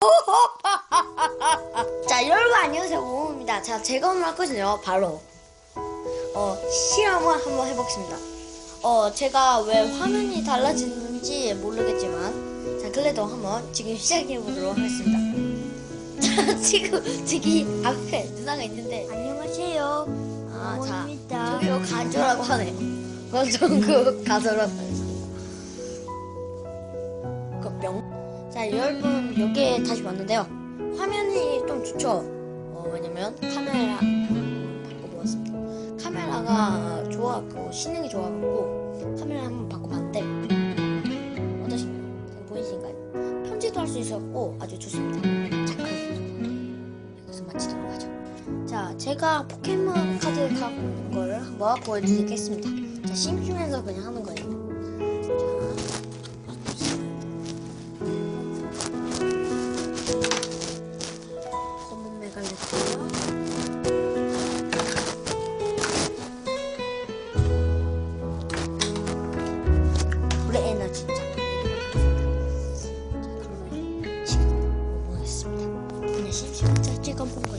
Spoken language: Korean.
자, 여러분 안녕하세요. 모모입니다. 자, 제가 오늘 할 것은요, 바로 어, 실험을 한번 해보겠습니다. 어, 제가 왜 화면이 달라지는지 모르겠지만, 자, 그래도 한번 지금 시작해보도록 하겠습니다. 자, 지금 저기 앞에 누나가 있는데, 안녕하세요. 아, 자, 모모입니다. 저기요 가조라고 하네. 완전 그 가조라고 자, 여러분 여기에 다시 왔는데요. 화면이 좀 좋죠. 어, 왜냐면 카메라 바꿔보았습니다. 카메라가 좋아갖고 신능이 좋아갖고 카메라 한번 바꿔봤는데 어떠신가요? 보이신가요? 편집도 할 수 있었고 아주 좋습니다. 여기서 마치도록 하죠. 자, 제가 포켓몬 카드 갖고 있는 걸 한번 보여드리겠습니다. 자, 심심해서 그냥 하는 거예요. 에너지 자, 자, 그러면 지금 보겠습니다. 그냥 심심해서 찍어본 거예요.